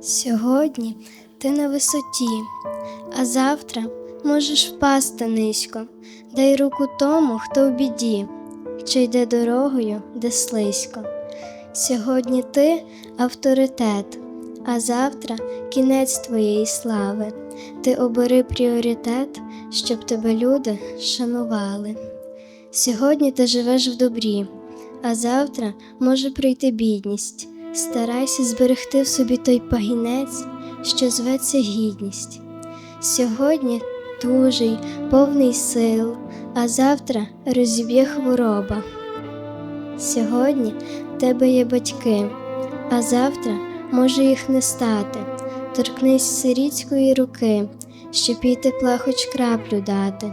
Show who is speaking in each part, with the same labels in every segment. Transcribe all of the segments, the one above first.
Speaker 1: Сьогодні ти на висоті, а завтра можеш впасти низько. Дай руку тому, хто в біді, чи йде дорогою, де слизько. Сьогодні ти авторитет, а завтра кінець твоєї слави. Ти обери пріоритет, щоб тебе люди шанували. Сьогодні ти живеш в добрі, а завтра може прийти бідність. Старайся зберегти в собі той пагінець, що зветься гідність. Сьогодні дужий, повний сил, а завтра розіб'є хвороба. Сьогодні в тебе є батьки, а завтра може їх не стати. Торкнись сирітської руки, щоб їй тепла хоч краплю дати.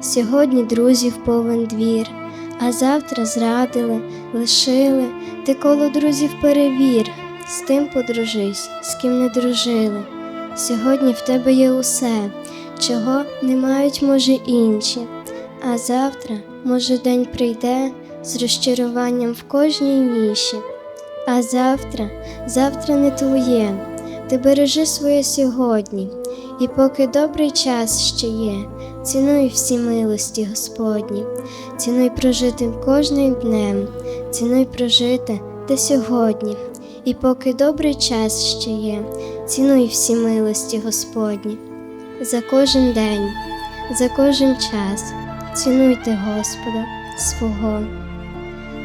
Speaker 1: Сьогодні друзів повен двір, а завтра зрадили, лишили. Ти коло друзів перевір, з тим подружись, з ким не дружили. Сьогодні в тебе є усе, чого не мають, може, інші. А завтра, може, день прийде з розчаруванням в кожній ніші. А завтра, завтра не твоє, ти бережи своє сьогодні, і поки добрий час ще є, цінуй всі милості Господні, цінуй прожитим кожним днем, цінуй прожите те сьогодні, і поки добрий час ще є, цінуй всі милості Господні. За кожен день, за кожен час цінуйте Господа свого.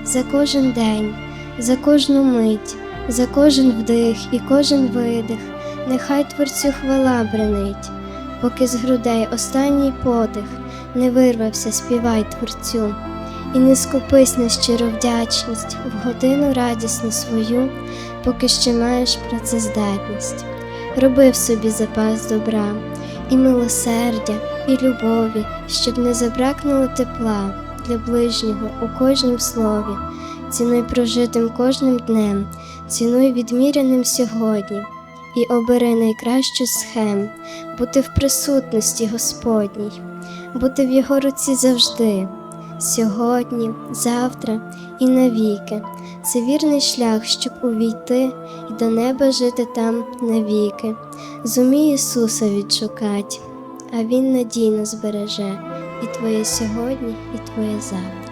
Speaker 1: За кожен день, за кожну мить, за кожен вдих і кожен видих, нехай Творцю хвала бренить, поки з грудей останній подих не вирвався, співай Творцю, і не скупись на щиру вдячність в годину радісну свою, поки ще маєш працездатність. Роби в собі запас добра, і милосердя, і любові, щоб не забракнуло тепла для ближнього у кожнім слові, цінуй прожитим кожним днем, цінуй відміряним сьогодні, і обери найкращу схем, бути в присутності Господній, бути в Його руці завжди, сьогодні, завтра і навіки. Це вірний шлях, щоб увійти і до неба жити там навіки. Зумій Ісуса відшукать, а Він надійно збереже і твоє сьогодні, і твоє завтра.